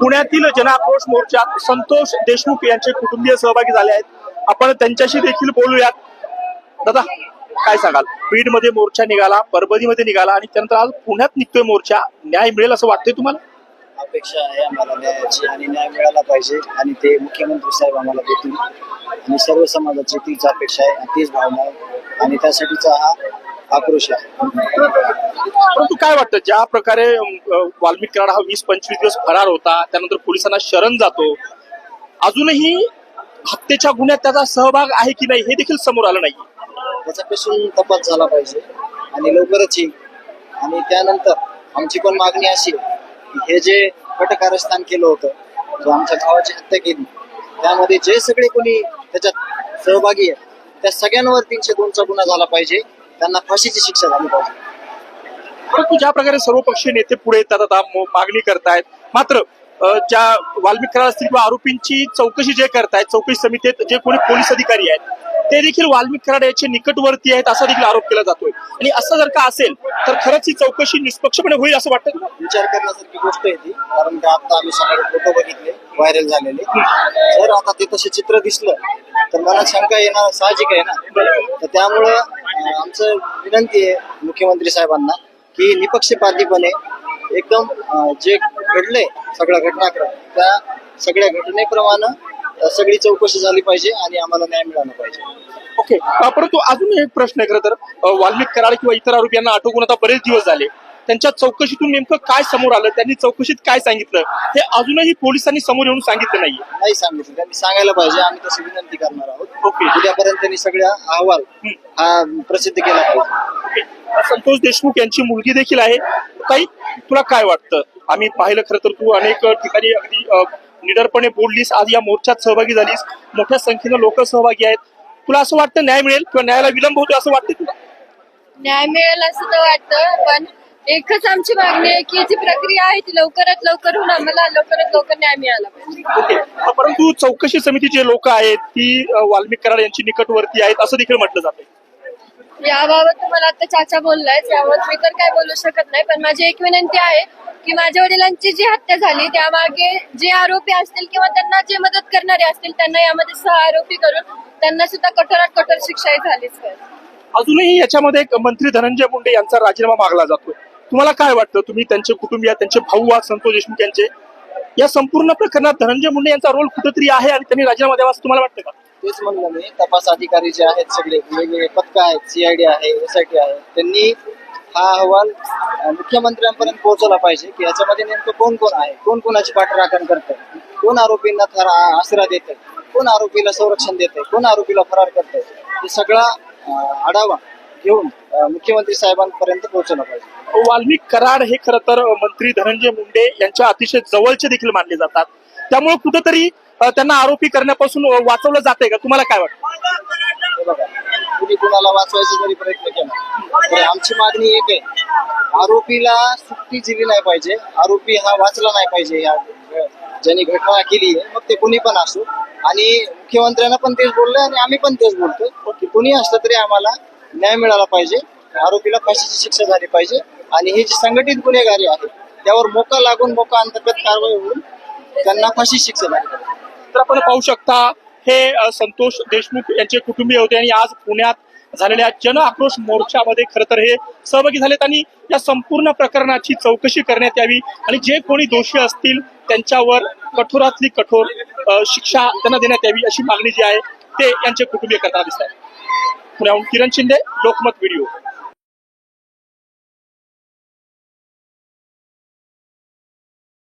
पुण्यातील जनाक्रोश मोर्चात संतोष देशमुख यांचे कुटुंबीय सहभागी झाले आहेत. आपण त्यांच्याशी देखील बोलूयात. दादा काय सांगाल? बीडमध्ये मोर्चा निघाला परभणीमध्ये निघाला आणि त्यानंतर आज पुण्यात निघतोय मोर्चा. न्याय मिळेल असं वाटतंय तुम्हाला? अपेक्षा आहे आम्हाला न्यायाची आणि न्याय मिळाला पाहिजे आणि ते मुख्यमंत्री साहेब आम्हाला देतील. आणि सर्व समाजाची तीच अपेक्षा आहे तीच भावना आहे. आणि त्यासाठीचा हा आक्रोश आहे. परंतु काय वाटतं ज्या प्रकारे वाल्मिक कराड हा वीस पंचवीस दिवस फरार होता त्यानंतर पोलिसांना शरण जातो अजूनही हत्येच्या गुन्ह्यात त्याचा सहभाग आहे की नाही हे देखील समोर आलं नाही. त्याच्यापासून तपास झाला पाहिजे आणि लवकरच येईल. आणि त्यानंतर आमची पण मागणी अशी की हे जे कटकारस्थान केलं होतं जो आमच्या भावाची हत्या केली त्यामध्ये जे सगळे कोणी त्याच्यात सहभागी आहे त्या सगळ्यांवर तीनशे दोनचा गुन्हा झाला पाहिजे. त्यांना फाशीची शिक्षा झाली पाहिजे. परंतु ज्या प्रकारे सर्वपक्षीय नेते पुढे येतात आता मागणी करतायत मात्र ज्या वाल्मिक असतील किंवा आरोपींची चौकशी जे करतायत चौकशी समितीत जे कोणी पोलीस अधिकारी आहेत ते देखील वाल्मिक कराड याचे निकटवर्ती आहेत असा देखील आरोप केला जातोय. आणि असं जर का असेल तर खरंच ही चौकशी निष्पक्षपणे होईल असं वाटतं तुम्हाला? विचार करण्यासारखी गोष्ट आहे ती कारण का आता आम्ही सगळे फोटो बघितले व्हायरल झालेले. जर आता ते तसे चित्र दिसलं तर मनात शंका येणं साहजिक आहे ना. तर त्यामुळं आमचं विनंती आहे मुख्यमंत्री साहेबांना की निपक्षपातीपणे एकदम जे घडले सगळ्या घटनाक्रम त्या सगळ्या घटनेप्रमाणे सगळी चौकशी झाली पाहिजे आणि आम्हाला न्याय मिळाला पाहिजे. ओके परंतु अजून एक प्रश्न आहे खरं तर वाल्मिक कराड किंवा इतर आरोपी यांना अटकून आता बरेच दिवस झाले. त्यांच्या चौकशीतून नेमकं काय समोर आलं त्यांनी चौकशीत काय सांगितलं हे अजूनही पोलिसांनी समोर येऊन सांगितलं नाहीये. नाही सांगितलं. त्यांनी सांगायला पाहिजे आम्ही तशी विनंती करणार आहोत. ओके. उद्यापर्यंत त्यांनी सगळ्या अहवाल हा प्रसिद्ध केला पाहिजे. संतोष देशमुख यांची मुलगी देखील आहे. ताई तुला काय वाटतं? आम्ही पाहिलं खरं तर तू अनेक ठिकाणी अगदी अ, निडरपणे बोललीस आज या मोर्चात सहभागी झालीस. मोठ्या संख्येनं लोक सहभागी आहेत. तुला असं वाटतं न्याय मिळेल किंवा न्यायाला विलंब होतो असं वाटतं तुला? न्याय मिळेल असं तर वाटतं पण एकच आमची मागणी आहे की जी प्रक्रिया आहे ती लवकरात लवकर होऊन आम्हाला लवकरात लवकर न्याय मिळाला पाहिजे. परंतु चौकशी समितीचे लोक आहेत ती वाल्मिक कराड यांची निकटवर्ती आहेत असं देखील म्हटलं जातं याबाबत तुम्हाला आता चाचा बोललाय याबाबत मी तर काय बोलू शकत नाही पण माझी एक विनंती आहे की माझ्या वडिलांची जी हत्या झाली त्यामागे जे आरोपी असतील किंवा त्यांना जे मदत करणारे असतील त्यांना यामध्ये सह आरोपी करून त्यांना सुद्धा कठोरात कठोर शिक्षा ही झालीच पाहिजे. अजूनही याच्यामध्ये मंत्री धनंजय मुंडे यांचा राजीनामा मागला जातोय. तुम्हाला काय वाटतं? तुम्ही त्यांचे कुटुंबीय त्यांचे भाऊ आहात संतोष देशमुख यांचे. या संपूर्ण प्रकरणात धनंजय मुंडे यांचा रोल कुठेतरी आहे आणि त्यांनी राजीनामा द्यावा असं तुम्हाला वाटतं का? तेच म्हणलं मी. तपास अधिकारी जे आहेत सगळे वेगवेगळे पथक आहेत सीआयडी आहे एसआयटी आहे त्यांनी हा अहवाल मुख्यमंत्र्यांपर्यंत पोहोचवला पाहिजे की याच्यामध्ये नेमकं कोण कोण आहे? कोण कोणाची पाठराखण करतंय? कोण आरोपींना थर आसरा देत कोण आरोपीला संरक्षण देत कोण आरोपीला फरार करतंय? हे सगळा आढावा घेऊन मुख्यमंत्री साहेबांपर्यंत पोहोचवला पाहिजे. वाल्मिक कराड हे खरं तर मंत्री धनंजय मुंडे यांच्या अतिशय जवळचे देखील मानले जातात. त्यामुळे कुठंतरी त्यांना आरोपी करण्यापासून वाचवलं जातंय का? तुम्हाला काय वाटतं? कुणी कुणाला वाचवायचा जरी प्रयत्न केला. आमची मागणी एक आहे. आरोपीला सुट्टी दिली नाही पाहिजे. आरोपी हा वाचला नाही पाहिजे या ज्यांनी घटना केली आहे. मग ते कुणी पण असो. आणि मुख्यमंत्र्यांना पण तेच बोललं आणि आम्ही पण तेच बोलतोय. कुणी असलं तरी आम्हाला न्याय मिळाला पाहिजे. आरोपीला फाशीची शिक्षा झाली पाहिजे. आणि हे जे संघटित गुन्हेगारी आहे त्यावर मोका लागून मोका अंतर्गत कारवाई होऊन त्यांना फाशी शिक्षा लागली तर आपण पाहू शकता हे संतोष देशमुख यांचे कुटुंबीय होते आणि आज पुण्यात झालेल्या जन आक्रोश मोर्चामध्ये खरं तर हे सहभागी झालेत आणि या संपूर्ण प्रकरणाची चौकशी करण्यात यावी आणि जे कोणी दोषी असतील त्यांच्यावर कठोरातली कठोर शिक्षा त्यांना देण्यात यावी अशी मागणी जी आहे ते यांचे कुटुंबीय करताना दिसत आहे पुण्याहून किरण शिंदे लोकमत व्हिडिओ.